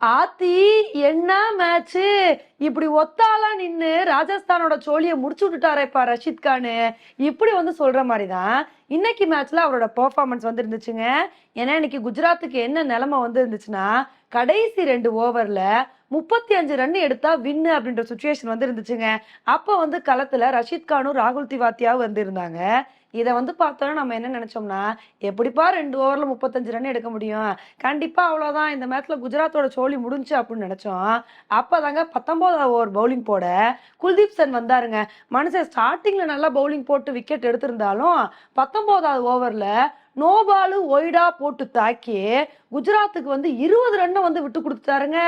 ஆத்தி என்ன மேட்ச் இப்படி ஒத்தாலா நின்று ராஜஸ்தானோட சோழியை முடிச்சு விட்டுட்டாரேப்பா ரஷித் கானு. இப்படி வந்து சொல்ற மாதிரி தான் இன்னைக்கு மேட்ச்ல அவரோட பெர்ஃபார்மன்ஸ் வந்து இருந்துச்சுங்க ஏன்னா இன்னைக்கு குஜராத்துக்கு என்ன நிலைமை வந்து இருந்துச்சுன்னா கடைசி ரெண்டு ஓவர்ல முப்பத்தி அஞ்சு ரன் எடுத்தா வின்னு அப்படின்ற சுச்சுவேஷன் வந்து இருந்துச்சுங்க அப்ப வந்து களத்துல ரஷித் கானும் ராகுல் திவாத்தியாவும் வந்து இருந்தாங்க இதை வந்து பார்த்தோன்னா நம்ம என்ன நினைச்சோம்னா எப்படிப்பா ரெண்டு ஓவரில் முப்பத்தஞ்சு ரன் எடுக்க முடியும்? கண்டிப்பாக அவ்வளோதான் இந்த மேட்ச்சில் குஜராத்தோட சோழி முடிஞ்சு அப்படின்னு நினைச்சோம். அப்பதாங்க ஒன்பது ஓவர் பவுலிங் போட குல்தீப் சென் வந்தாருங்க. மனுஷன் ஸ்டார்டிங்ல நல்லா பவுலிங் போட்டு விக்கெட் எடுத்திருந்தாலும் பத்தொன்பதாவது ஓவர்ல நோ பாலு ஒய்டா போட்டு தாக்கி குஜராத்துக்கு வந்து இருபது ரன்னை வந்து விட்டு கொடுத்துட்டாருங்க.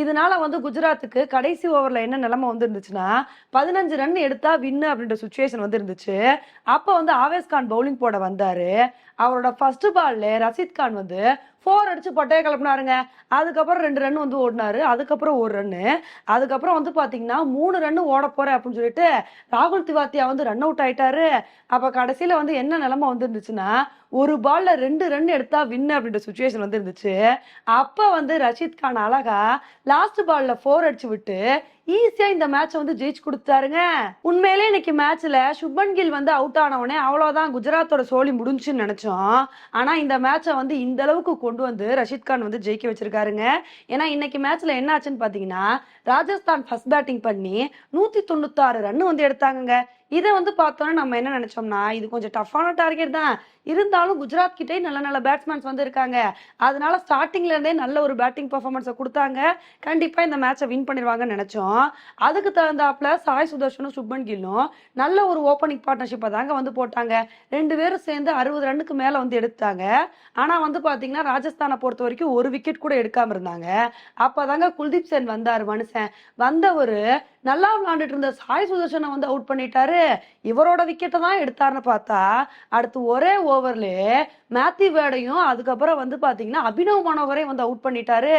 இதனால வந்து குஜராத்துக்கு கடைசி ஓவர்ல என்ன நிலைமை வந்து இருந்துச்சுன்னா பதினஞ்சு ரன் எடுத்தா வின்னு அப்படின்ற சுச்சுவேஷன் வந்து இருந்துச்சு அப்ப வந்து ஆவேஸ் கான் பவுலிங் போட வந்தாரு. அவரோட ஃபர்ஸ்ட் பால்ல ரஷீத் கான் வந்து ஃபோர் அடிச்சு பட்டையை கிளப்பினாருங்க. அதுக்கப்புறம் ரெண்டு ரன் வந்து ஓடினாரு. அதுக்கப்புறம் ஒரு ரன்னு அதுக்கப்புறம் வந்து பாத்தீங்கன்னா மூணு ரன்னு ஓட போறேன் அப்படின்னு சொல்லிட்டு ராகுல் திவாத்தியா வந்து ரன் அவுட் ஆயிட்டாரு. அப்ப கடைசியில வந்து என்ன நிலைமை வந்து இருந்துச்சுன்னா ஒரு பால்ல ரெண்டு ரன் எடுத்தா வின்னு அப்படின்ற சுச்சுவேஷன் வந்து இருந்துச்சு அப்ப வந்து ரஷீத் கான் அழகா லாஸ்ட் பால்ல ஃபோர் அடிச்சு விட்டு ஈஸியா இந்த மேட்சை வந்து ஜெயிச்சு கொடுத்தாருங்க உண்மையிலே இன்னைக்கு மேட்ச்ல சுப்மன் கில் வந்து அவுட் ஆனவனே அவ்வளவுதான் குஜராத்தோட சோழி முடிஞ்சுன்னு நினைச்சோம். ஆனா இந்த மேட்சை வந்து இந்த அளவுக்கு கொண்டு வந்து ரஷீத் கான் வந்து ஜெயிக்க வச்சிருக்காருங்க. ஏன்னா இன்னைக்கு மேட்ச்ல என்ன ஆச்சுன்னு பாத்தீங்கன்னா ராஜஸ்தான் ஃபர்ஸ்ட் பேட்டிங் பண்ணி நூத்தி தொண்ணூத்தாறு ரன் வந்து எடுத்தாங்கங்க. இதை வந்து பார்த்தோன்னா நம்ம என்ன நினைச்சோம்னா இது கொஞ்சம் டஃப்பான டார்கெட் தான். இருந்தாலும் குஜராத் கிட்டே நல்ல நல்ல பேட்ஸ்மேன்ஸ் வந்து இருக்காங்க. அதனால ஸ்டார்டிங்ல இருந்தே நல்ல ஒரு பேட்டிங் பர்ஃபார்மன்ஸை கொடுத்தாங்க. கண்டிப்பா இந்த மேட்சை வின் பண்ணிடுவாங்கன்னு நினைச்சோம். அதுக்கு தகுந்தாப்புல சாய் சுதர்ஷனும் சுப்மன் கில்லும் நல்ல ஒரு ஓப்பனிங் பார்ட்னர்ஷிப்பை தாங்க வந்து போட்டாங்க. ரெண்டு பேரும் சேர்ந்து அறுபது ரன்னுக்கு மேல வந்து எடுத்தாங்க. ஆனா வந்து பாத்தீங்கன்னா ராஜஸ்தானை பொறுத்த வரைக்கும் ஒரு விக்கெட் கூட எடுக்காம இருந்தாங்க. அப்பதாங்க குல்தீப் சென் வந்தார் மனுஷன். வந்தவரு நல்லா விளாண்டுட்டு இருந்த சாய் சுதர்ஷனை வந்து அவுட் பண்ணிட்டாரு. இவரோட விக்கெட்டை தான் எடுத்தாருன்னு பார்த்தா அடுத்து ஒரே ஓவர்ல மேத்யூ வேடையும் அதுக்கப்புறம் வந்து பார்த்தீங்கன்னா அபினவ் மனோகரையும் வந்து அவுட் பண்ணிட்டாரு.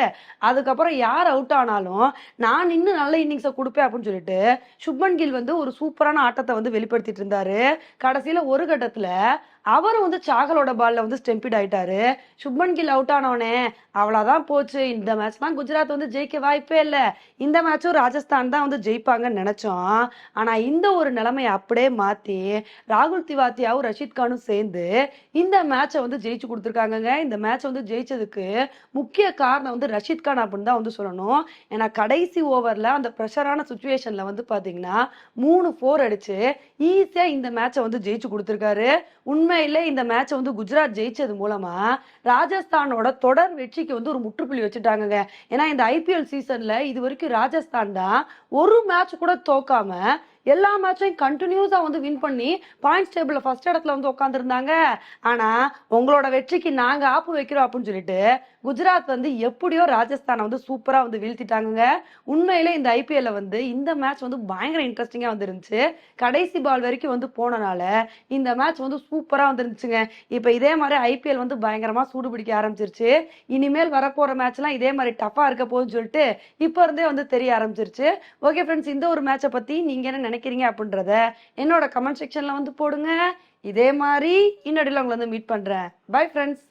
அதுக்கப்புறம் யார் அவுட் ஆனாலும் நான் இன்னும் நல்ல இன்னிங்ஸை கொடுப்பேன் அப்படின்னு சொல்லிட்டு சுப்மன் கில் வந்து ஒரு சூப்பரான ஆட்டத்தை வந்து வெளிப்படுத்திட்டு இருந்தாரு. கடைசியில் ஒரு கட்டத்தில் அவரும் வந்து சாகலோட பால்ல வந்து ஸ்டெம்பிட் ஆயிட்டாரு. சுப்மன் கில் அவுட் ஆனவனே அவ்வளவுதான் போச்சு. இந்த மேட்ச் தான் குஜராத் வந்து ஜெயிக்க வாய்ப்பே இல்லை. இந்த மேட்சும் ராஜஸ்தான் தான் வந்து ஜெயிப்பாங்கன்னு நினைச்சோம். ஆனா இந்த ஒரு நிலைமையை அப்படியே மாத்தி ராகுல் திவாத்தியாவும் ரஷீத் கானும் சேர்ந்து இந்த மேட்சை வந்து ஜெயிச்சு கொடுத்துருக்காங்கங்க. இந்த மேட்ச் வந்து ஜெயிச்சதுக்கு முக்கிய காரணம் வந்து ரஷீத் கான் அப்படின்னு தான் வந்து சொல்லணும். ஏன்னா கடைசி ஓவர்ல அந்த ப்ரெஷரான சுச்சுவேஷன்ல வந்து பாத்தீங்கன்னா மூணு ஃபோர் அடிச்சு ஈஸியா இந்த மேட்சை வந்து ஜெயிச்சு கொடுத்துருக்காரு. உண்மையிலே இந்த மேட்சை வந்து குஜராத் ஜெயிச்சது மூலமா ராஜஸ்தானோட தொடர் வெற்றிக்கு வந்து ஒரு முற்றுப்புள்ளி வச்சுட்டாங்கங்க. ஏன்னா இந்த ஐபிஎல் சீசன்ல இது வரைக்கும் ராஜஸ்தான் தான் ஒரு மேட்ச் கூட தோக்காம எல்லா மேட்சையும் கண்டினியூஸாக வந்து வின் பண்ணி பாயிண்ட்ஸ் டேபிளில் ஃபர்ஸ்ட் இடத்துல வந்து உட்காந்துருந்தாங்க ஆனால் உங்களோட வெற்றிக்கு நாங்கள் ஆப்பு வைக்கிறோம் அப்படின்னு சொல்லிட்டு குஜராத் வந்து எப்படியோ ராஜஸ்தானை வந்து சூப்பராக வந்து வீழ்த்திட்டாங்க உண்மையிலே இந்த ஐபிஎல்ல வந்து இந்த மேட்ச் வந்து பயங்கர இன்ட்ரெஸ்டிங்காக வந்துருந்துச்சு கடைசி பால் வரைக்கும் வந்து போனனால இந்த மேட்ச் வந்து சூப்பராக வந்துருந்துச்சுங்க இப்போ இதே மாதிரி ஐபிஎல் வந்து பயங்கரமாக சூடு பிடிக்க ஆரம்பிச்சிருச்சு. இனிமேல் வரப்போகிற மேட்ச்லாம் இதே மாதிரி டஃப்பாக இருக்க போகுதுன்னு சொல்லிட்டு இப்போ இருந்தே வந்து தெரிய ஆரம்பிச்சிருச்சு. ஓகே ஃப்ரெண்ட்ஸ் இந்த ஒரு மேட்சை பற்றி நீங்கள் என்ன நினைக்கிறீங்க அப்படின்றத என்னோட கமெண்ட் செக்ஷன்ல வந்து போடுங்க. இதே மாதிரி இன்னடியில் உங்களை வந்து மீட் பண்றேன். Bye friends